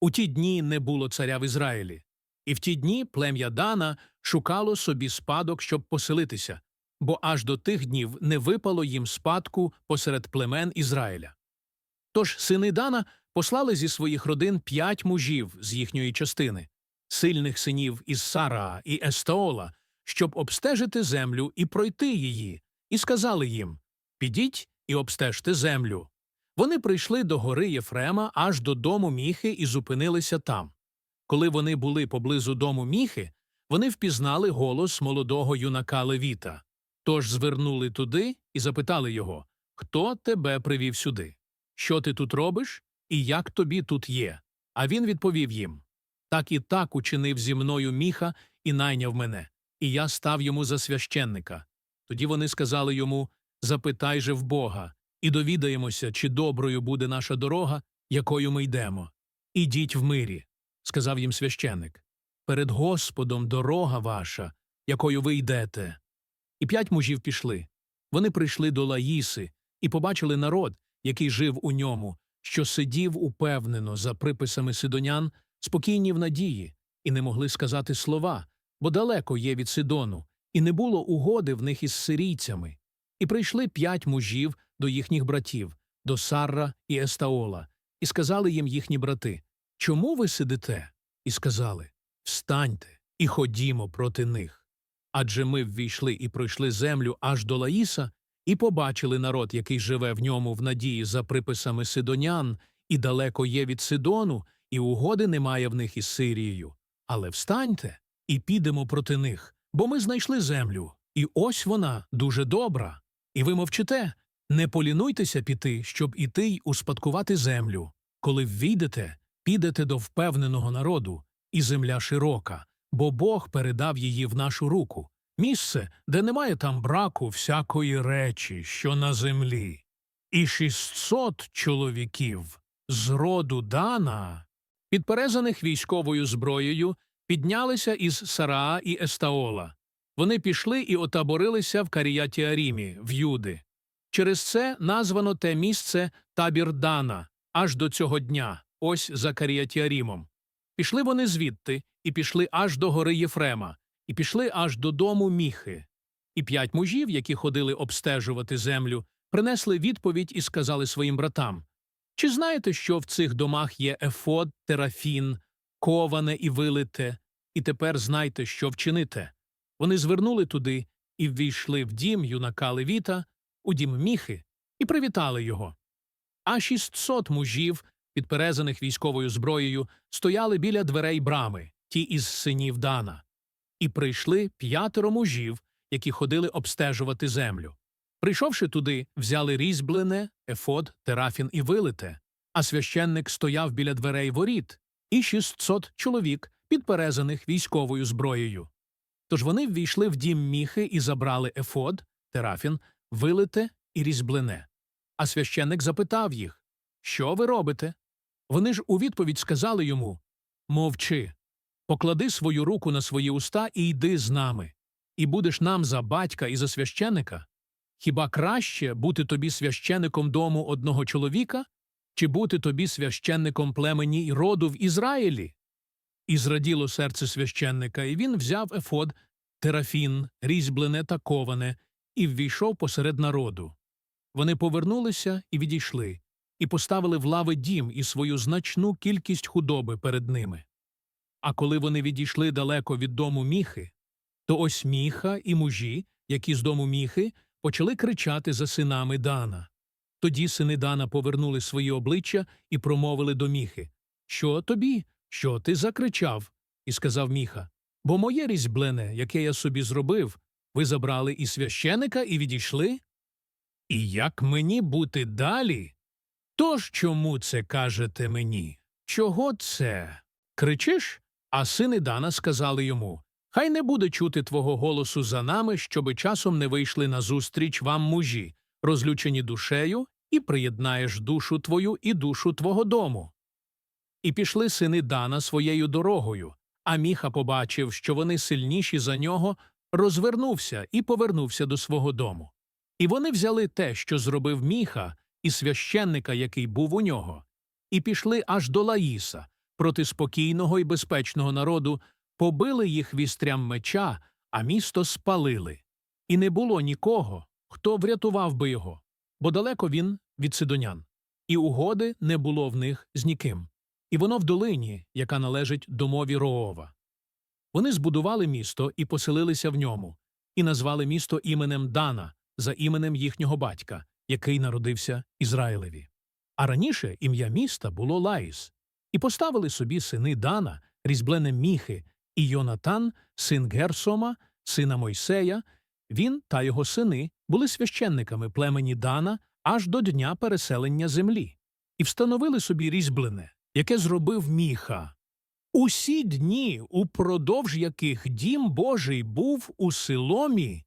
У ті дні не було царя в Ізраїлі, і в ті дні плем'я Дана шукало собі спадок, щоб поселитися, бо аж до тих днів не випало їм спадку посеред племен Ізраїля. Тож сини Дана послали зі своїх родин п'ять мужів з їхньої частини, сильних синів із Сараа і Естеола, щоб обстежити землю і пройти її, і сказали їм Підіть і обстежте землю. Вони прийшли до гори Єфрема аж до дому міхи і зупинилися там. Коли вони були поблизу дому міхи, вони впізнали голос молодого юнака Левіта. Тож звернули туди і запитали його Хто тебе привів сюди? Що ти тут робиш і як тобі тут є? А він відповів їм Так і так учинив зі мною міха і найняв мене, і я став йому за священника. Тоді вони сказали йому Запитай же в Бога, і довідаємося, чи доброю буде наша дорога, якою ми йдемо. Ідіть в мирі, сказав їм священник. Перед Господом дорога ваша, якою ви йдете. І п'ять мужів пішли. Вони прийшли до Лаїси і побачили народ, який жив у ньому, що сидів упевнено за приписами сидонян, спокійні в надії, і не могли сказати слова, бо далеко є від Сидону, і не було угоди в них із сирійцями. І прийшли п'ять мужів до їхніх братів, до Сарра і Естаола, і сказали їм їхні брати Чому ви сидите? І сказали Встаньте і ходімо проти них. Адже ми ввійшли і пройшли землю аж до Лаїса, і побачили народ, який живе в ньому в надії за приписами сидонян, і далеко є від Сидону, і угоди немає в них із Сирією. Але встаньте і підемо проти них, бо ми знайшли землю, і ось вона дуже добра. І ви мовчите, не полінуйтеся піти, щоб іти й успадкувати землю. Коли ввійдете, підете до впевненого народу, і земля широка, бо Бог передав її в нашу руку. Місце, де немає там браку всякої речі, що на землі. І шістсот чоловіків з роду Дана, підперезаних військовою зброєю, піднялися із Сараа і Естаола. Вони пішли і отаборилися в Каріятіарімі, в Юди. Через це названо те місце табір Дана аж до цього дня, ось за Каріятіарімом. Пішли вони звідти, і пішли аж до гори Єфрема, і пішли аж до дому міхи. І п'ять мужів, які ходили обстежувати землю, принесли відповідь і сказали своїм братам Чи знаєте, що в цих домах є ефод, терафін, коване і вилите, і тепер знайте, що вчините. Вони звернули туди і ввійшли в дім юнака Левіта, у дім міхи, і привітали його. А шістсот мужів, підперезаних військовою зброєю, стояли біля дверей брами, ті із синів Дана. І прийшли п'ятеро мужів, які ходили обстежувати землю. Прийшовши туди, взяли різьблене, ефод, терафін і вилите, а священник стояв біля дверей воріт, і шістсот чоловік, підперезаних військовою зброєю. Тож вони ввійшли в дім міхи і забрали ефод, терафін, вилите і різьблене. А священник запитав їх Що ви робите? Вони ж у відповідь сказали йому Мовчи, поклади свою руку на свої уста і йди з нами, і будеш нам за батька і за священика. Хіба краще бути тобі священником дому одного чоловіка, чи бути тобі священником племені й роду в Ізраїлі? І зраділо серце священника, і він взяв ефод, терафін, різьблене та коване, і ввійшов посеред народу. Вони повернулися і відійшли, і поставили в лави дім і свою значну кількість худоби перед ними. А коли вони відійшли далеко від дому міхи, то ось міха і мужі, які з дому міхи, почали кричати за синами Дана. Тоді сини Дана повернули свої обличчя і промовили до міхи Що тобі? Що ти закричав? І сказав міха Бо моє різьблене, яке я собі зробив, ви забрали і священика, і відійшли? І як мені бути далі? Тож чому це кажете мені? Чого це? Кричиш? А сини Дана сказали йому Хай не буде чути твого голосу за нами, щоби часом не вийшли назустріч вам мужі, розлючені душею, і приєднаєш душу твою і душу твого дому. І пішли сини Дана своєю дорогою, а міха побачив, що вони сильніші за нього, розвернувся і повернувся до свого дому. І вони взяли те, що зробив міха, і священника, який був у нього, і пішли аж до Лаїса, проти спокійного і безпечного народу, побили їх вістрям меча, а місто спалили. І не було нікого, хто врятував би його, бо далеко він від сидонян, і угоди не було в них з ніким. І воно в долині, яка належить домові Роова. Вони збудували місто і поселилися в ньому, і назвали місто іменем Дана за іменем їхнього батька, який народився Ізраїлеві. А раніше ім'я міста було Лаїс, і поставили собі сини Дана, різьблене Міхи, і Йонатан, син Герсома, сина Мойсея. Він та його сини були священниками племені Дана аж до дня переселення землі, і встановили собі різьблене, яке зробив Міха. Усі дні, упродовж яких дім Божий був у Силомі,